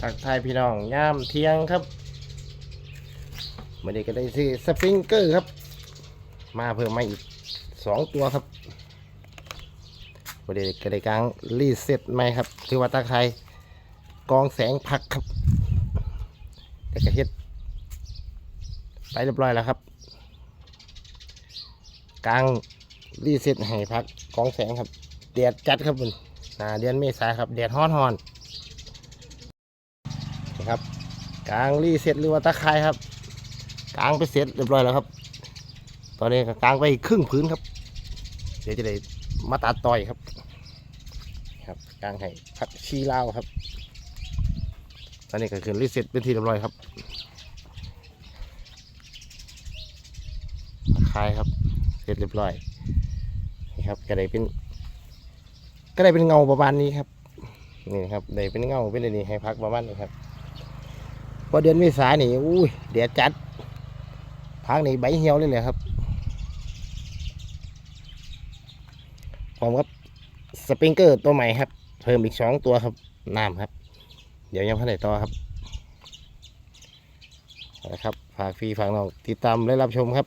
ทักทายพี่น้องยามเที่ยงครับวันนี้ก็ได้ซื้อสปริงเกอร์ครับ มาเพิ่มมาอีกสองตัวครับวันนี้ก็ได้กลางรีเซ็ตใหม่ครับคือว่าตาไครกองแสงพักครับแต่ก็เฮ็ดไปเรียบร้อยแล้วครับกลางรีเซ็ตให้พักกองแสงครับแดดจัดครับคุณนาเดือนเมษาครับแดดฮ้อนฮอนๆน ครับกลางรีเซ็ตหรือว่าตะไคร้ครับกลางไปเสร็จเรียบร้อยแล้วครับ ตอนนี้กลางไปครึ่งพื้นครับ เดี๋ยวจะได้มาตัดต่อยครับ ครับกลางให้พักชีลาครับ ตอนนี้ก็คือรีเซ็ตเป็นที่เรียบร้อยครับตะไคร้ครับเสร็จเรียบร้อยนี่ครับก็ได้เป็น ก็ได้เป็นเงาประมาณนี้ครับนี่ครับได้เป็นเงาเป็นอันนี้ให้พักประมาณนี้ครับ พอเดือนเมษานี่อุ้ยเดี๋ยวจัดพักนี่ใบเหี่ยวเลยเลยครับผมครับสปริงเกอร์ตัวใหม่ครับ เพิ่มอีกสองตัวครับน้ำครับ เดี๋ยวยังพันไหนต่อครับนะครับฝากฟรีฝากน้องติดตามและรับชมครับ